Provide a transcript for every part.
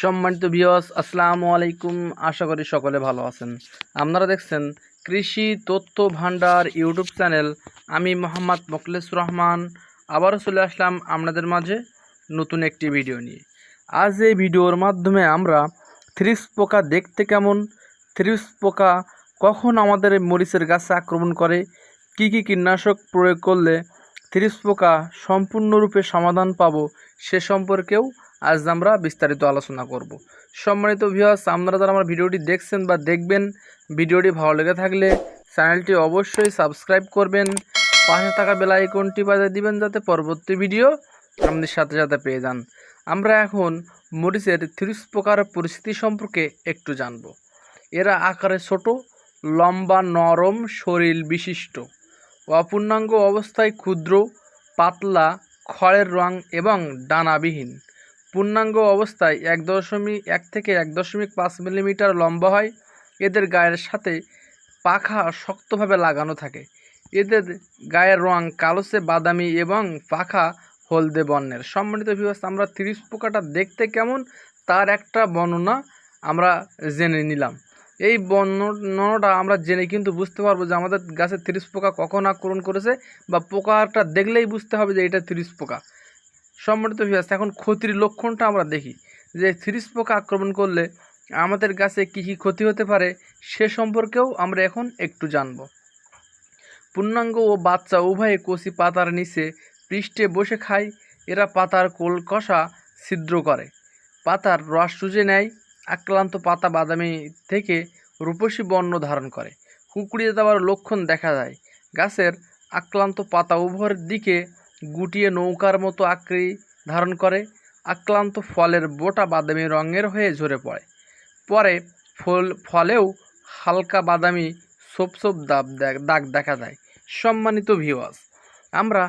সম্মানিত ভিওস আসসালামু আলাইকুম। আশা করি সকলে ভালো আছেন। আপনারা দেখছেন কৃষি তথ্য ভান্ডার ইউটিউব চ্যানেল। আমি মোহাম্মদ মোখলেস রহমান। আবারও চলে আসলাম আপনাদের মাঝে নতুন একটি ভিডিও নিয়ে। আজ এই ভিডিওর মাধ্যমে আমরা থ্রিস পোকা দেখতে কেমন থ্রিস পোকা কখন আমাদের মরিচের গাছে আক্রমণ করে, কি কি কীটনাশক প্রয়োগ করলে থ্রিস পোকা সম্পূর্ণরূপে সমাধান পাব সে সম্পর্কেও আজ আমরা বিস্তারিত আলোচনা করব। সম্মানিত ভিউয়ার্স আপনারা যারা আমার ভিডিওটি দেখছেন বা দেখবেন, ভিডিওটি ভালো লেগে থাকলে চ্যানেলটি অবশ্যই সাবস্ক্রাইব করবেন, পাশে থাকা বেল আইকনটি বাজিয়ে দিবেন যাতে পরবর্তী ভিডিও আমাদের সাথে সাথে পেয়ে যান। আমরা এখন মরিচের থ্রিস পোকার পরিস্থিতি সম্পর্কে একটু জানব। এরা আকারে ছোট, লম্বা, নরম, শরীর বিশিষ্ট। অপূর্ণাঙ্গ অবস্থায় ক্ষুদ্র, পাতলা, খড়ের রং এবং ডানাবিহীন। পূর্ণাঙ্গ অবস্থায় এক দশমিক এক থেকে এক দশমিক পাঁচ মিলিমিটার লম্বা হয়। এদের গায়ের সাথে পাখা শক্তভাবে লাগানো থাকে। এদের গায়ের রং কালোসে বাদামি এবং পাখা হলদে বর্ণের। সম্মানিত ভিউয়ার্স আমরা তিরিশ পোকাটা দেখতে কেমন তার একটা বর্ণনা আমরা জেনে নিলাম। এই বর্ণনাটা আমরা জেনে কিন্তু বুঝতে পারব যে আমাদের গাছে তিরিশ পোকা কখন আক্রমণ করেছে বা পোকাটা দেখলেই বুঝতে হবে যে এটা তিরিশ পোকা। সম্মানিত ভিউয়ার্স এখন ক্ষতির লক্ষণটা আমরা দেখি। যে থ্রিস পোকা আক্রমণ করলে আমাদের গাছে কী কী ক্ষতি হতে পারে, সে সম্পর্কেও আমরা এখন একটু জানব। পূর্ণাঙ্গ ও বাচ্চা উভয়ে কচি পাতার নিচে পৃষ্ঠে বসে খায়, এরা পাতার কোল কষা ছিদ্র করে। পাতার রস চুজে নেয়, আক্রান্ত পাতা বাদামি থেকে রূপসী বর্ণ ধারণ করে। কুকুড়িয়ে দেওয়ার লক্ষণ দেখা যায়। গাছের আক্রান্ত পাতা উভয়ের দিকে গুটিয়ে নৌকার মতো আকৃতি ধারণ করে। আক্রান্ত ফলের বোটা বাদামি রঙের হয়ে ঝরে পড়ে। পরে ফল, ফলেও হালকা বাদামি সোপ সোপ দাগ দাগ দেখা যায় সম্মানিত ভিওয়াস আমরা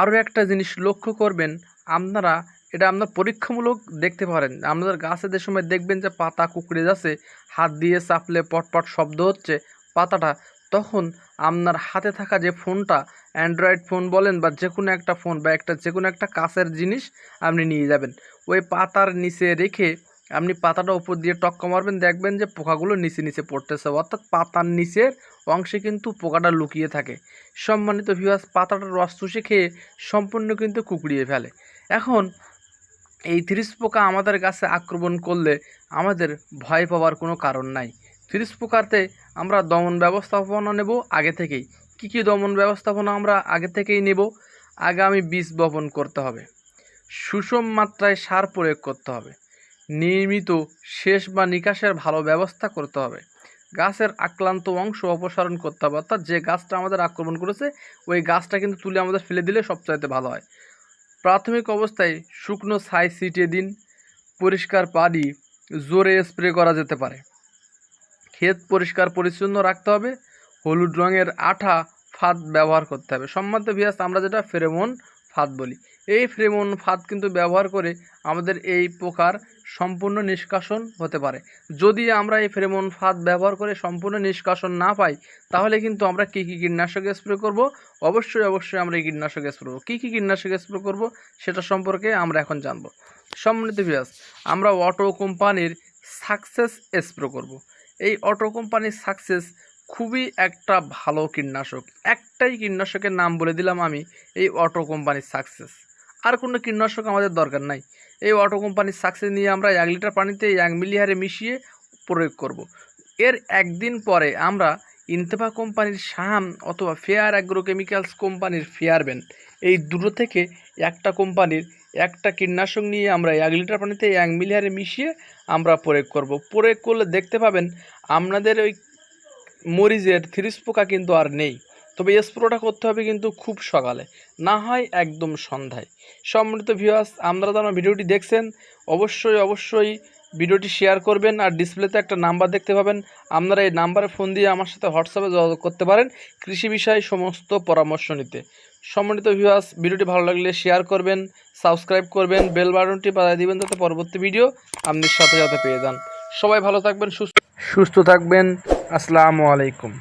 আরও একটা জিনিস লক্ষ্য করবেন। আপনারা এটা আপনার পরীক্ষামূলক দেখতে পারেন। আপনাদের গাছেদের সময় দেখবেন যে পাতা কুকড়ে যাচ্ছে, হাত দিয়ে চাপলে পটপট শব্দ হচ্ছে, পাতাটা তখন আপনার হাতে থাকা যে ফোনটা অ্যান্ড্রয়েড ফোন বলেন বা যে কোনো একটা ফোন বা একটা যে কোনো একটা কাছের জিনিস আপনি নিয়ে যাবেন। ওই পাতার নিচে রেখে আপনি পাতাটা উপর দিয়ে টক্কা মারবেন, দেখবেন যে পোকাগুলো নিচে নিচে পড়তেছে। অর্থাৎ পাতার নিচের অংশে কিন্তু পোকাটা লুকিয়ে থাকে। সম্মানিত ভিউয়ার্স পাতাটা রস চুষে খেয়ে সম্পূর্ণ কিন্তু কুকড়িয়ে ফেলে। এখন এই থ্রিস পোকা আমাদের গাছে আক্রমণ করলে আমাদের ভয় পাওয়ার কোনো কারণ নাই। থ্রিস পোকাতে আমরা দমন ব্যবস্থাপনা নেব আগে থেকেই। কী কী দমন ব্যবস্থাপনা আমরা আগে থেকেই নেব? আগামী বীজ বপন করতে হবে। সুষম মাত্রায় সার প্রয়োগ করতে হবে। নিয়মিত শেষ বা নিকাশের ভালো ব্যবস্থা করতে হবে। গাছের আক্রান্ত অংশ অপসারণ করতে হবে। অর্থাৎ যে গাছটা আমাদের আক্রমণ করেছে, ওই গাছটা কিন্তু তুলে আমাদের ফেলে দিলে সবচাইতে ভালো হয়। প্রাথমিক অবস্থায় শুকনো ছাই ছিটিয়ে দিন। পরিষ্কার পানি জোরে স্প্রে করা যেতে পারে। ক্ষেত পরিষ্কার পরিচ্ছন্ন রাখতে হবে, হলুদ রঙের আঠা ফাঁদ ব্যবহার করতে হবে। সম্মানিত ভিয়াস আমরা যেটা ফেরেমন ফাঁদ বলি। এই ফ্রেমন ফাঁদ কিন্তু ব্যবহার করে আমাদের এই পোকার সম্পূর্ণ নিষ্কাশন হতে পারে। যদি আমরা এই ফ্রেমন ফাঁদ ব্যবহার করে সম্পূর্ণ নিষ্কাশন না পাই, তাহলে কিন্তু আমরা কী কী কীটনাশক স্প্রে করব? অবশ্যই অবশ্যই আমরা এই কীটনাশক স্প্রে করব। কী কী কীটনাশক স্প্রে করব সেটা সম্পর্কে আমরা এখন জানব। সম্মানিত ভিয়াস আমরা অটো কোম্পানির সাকসেস স্প্রে করব। এই অটো কোম্পানির সাকসেস খুবই একটা ভালো কীটনাশক। একটাই কীটনাশকের নাম বলে দিলাম আমি, এই অটো কোম্পানির সাকসেস আর কোনো কীটনাশক আমাদের দরকার নাই। এই অটো কোম্পানির সাকসেস নিয়ে আমরা এক লিটার পানিতে এক মিলি হারে মিশিয়ে প্রয়োগ করব। এর একদিন পরে আমরা ইন্তেফা কোম্পানির শাহাম অথবা ফেয়ার অ্যাগ্রোকেমিক্যালস কোম্পানির ফেয়ারবেন এই দুটো থেকে একটা কোম্পানির একটা কীটনাশক নিয়ে আমরা এক লিটার পানিতে এক মিলি হারে মিশিয়ে আমরা প্রয়োগ করব। প্রয়োগ করলে দেখতে পাবেন আপনাদের ওই মরিচের থ্রিস পোকা কিন্তু আর নেই। তবে স্প্রোটা করতে হবে কিন্তু খুব সকালে, না হয় একদম সন্ধ্যায়। সম্মিলিত ভিউয়ার্স আপনারা যারা ভিডিওটি দেখছেন, অবশ্যই অবশ্যই ভিডিওটি শেয়ার করবেন আর ডিসপ্লেতে একটা নাম্বার দেখতে পাবেন। আপনারা এই নাম্বারে ফোন দিয়ে আমার সাথে হোয়াটসঅ্যাপে যোগাযোগ করতে পারেন কৃষি বিষয়ে সমস্ত পরামর্শ নিতে। সম্মানিত ভিউয়ার্স ভিডিওটি ভালো লাগলে শেয়ার করবেন সাবস্ক্রাইব করবেন বেল বাটনটি বাজায় দিবেন যাতে পরবর্তী ভিডিও আপনি সাথে সাথে পেয়ে যান। সবাই ভালো থাকবেন, সুস্থ সুস্থ থাকবেন। আসসালামু আলাইকুম।